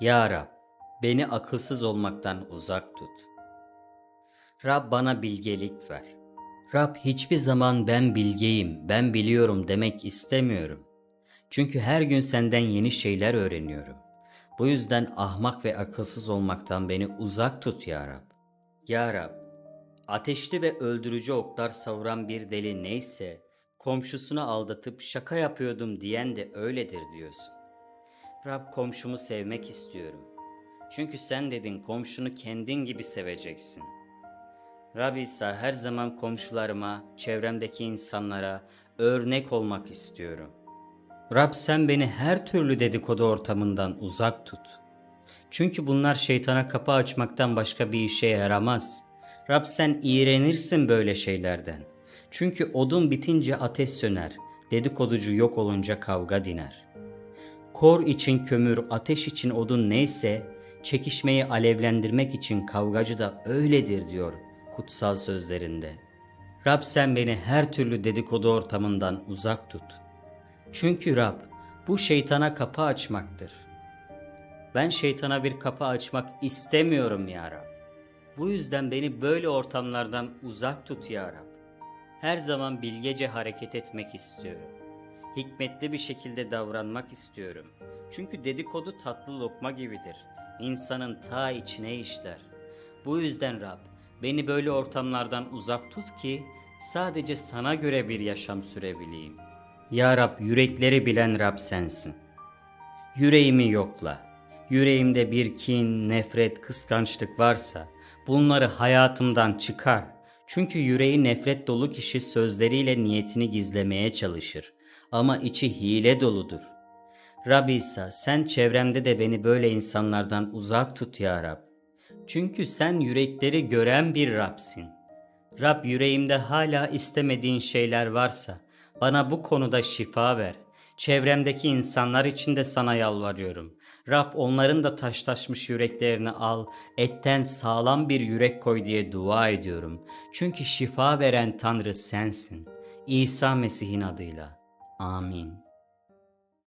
Ya Rab, beni akılsız olmaktan uzak tut. Rab bana bilgelik ver. Rab hiçbir zaman ben bilgeyim, ben biliyorum demek istemiyorum. Çünkü her gün senden yeni şeyler öğreniyorum. Bu yüzden ahmak ve akılsız olmaktan beni uzak tut ya Rab. Ya Rab, ateşli ve öldürücü oklar savuran bir deli neyse, komşusunu aldatıp şaka yapıyordum diyen de öyledir diyorsun. Rab komşumu sevmek istiyorum. Çünkü sen dedin komşunu kendin gibi seveceksin. Rab İsa her zaman komşularıma, çevremdeki insanlara örnek olmak istiyorum. Rab sen beni her türlü dedikodu ortamından uzak tut. Çünkü bunlar şeytana kapı açmaktan başka bir işe yaramaz. Rab sen iğrenirsin böyle şeylerden. Çünkü odun bitince ateş söner, dedikoducu yok olunca kavga diner. Kor için kömür, ateş için odun neyse, çekişmeyi alevlendirmek için kavgacı da öyledir diyor kutsal sözlerinde. Rab sen beni her türlü dedikodu ortamından uzak tut. Çünkü Rab bu şeytana kapı açmaktır. Ben şeytana bir kapı açmak istemiyorum ya Rab. Bu yüzden beni böyle ortamlardan uzak tut ya Rab. Her zaman bilgece hareket etmek istiyorum. Hikmetli bir şekilde davranmak istiyorum. Çünkü dedikodu tatlı lokma gibidir. İnsanın ta içine işler. Bu yüzden Rab, beni böyle ortamlardan uzak tut ki sadece sana göre bir yaşam sürebileyim. Ya Rab, yürekleri bilen Rab sensin. Yüreğimi yokla. Yüreğimde bir kin, nefret, kıskançlık varsa bunları hayatımdan çıkar. Çünkü yüreği nefret dolu kişi sözleriyle niyetini gizlemeye çalışır. Ama içi hile doludur. Rab İsa sen çevremde de beni böyle insanlardan uzak tut ya Rab. Çünkü sen yürekleri gören bir Rabsin. Rab yüreğimde hala istemediğin şeyler varsa bana bu konuda şifa ver. Çevremdeki insanlar için de sana yalvarıyorum. Rab onların da taşlaşmış yüreklerini al, etten sağlam bir yürek koy diye dua ediyorum. Çünkü şifa veren Tanrı sensin. İsa Mesih'in adıyla. Amin.